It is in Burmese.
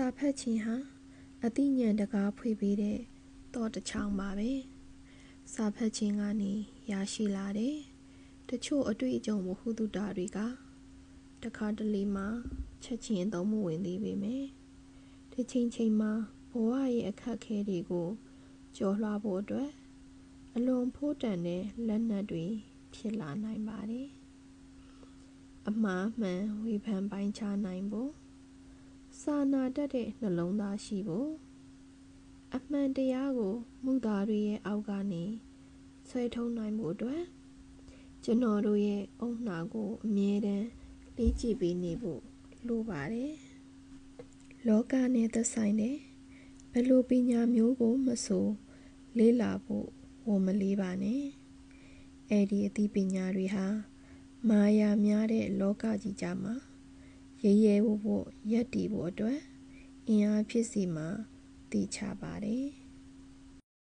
စာဖတ်ခြင်းဟာအသိဉာဏ်တကားဖွင့်ပေးတဲ့တော့တစ်ချောင်းပါပဲစာဖတ်ခြင်းကနေရရှိလာတဲ့တချို့အတွေ့အကြုံမဟုတုတာတွေကတခါတလေမှချက်ချင်းသုံးမဝင်သေးပေမယ့်ဒီချိန်ချိန်မှာဘဝရဲ့အခက်အခဲတွေကိုကျော်လွှားဖို့အတွက်အလွန်ဖိုးတန်တဲ့လက်နက်တွေဖြစ်လာနိုင်ပါတယ်အမှားမှန်ဝေဖန်ပိုင်းခြားနိုင်ဖို့ စာနာတတ်တဲ့နှလုံးသားရှိဖို့အမှန်တရားကိုမှုသားတွေရဲ့အောက်ကနေဆွဲထုံးနိုင်ဖို့အတွက်ကျွန်တော်တို့ရဲ့အုံနှာကိုအမြဲတမ်းလေ့ကျင့်ပေးနေဖို့လိုပါတယ်လောကနဲ့သက်ဆိုင်တဲ့ဘယ်လိုပညာမျိုးကိုမဆိုလေ့လာဖို့ဝန်မလေးပါနဲ့အဲ့ဒီအသိပညာတွေဟာမာယာများတဲ့လောကကြီးကြမှာ ရဲရဲဝဖို့ရက်တီဖို့အတွက်အင်အားဖြစ်စီမှာတည်ချပါတယ်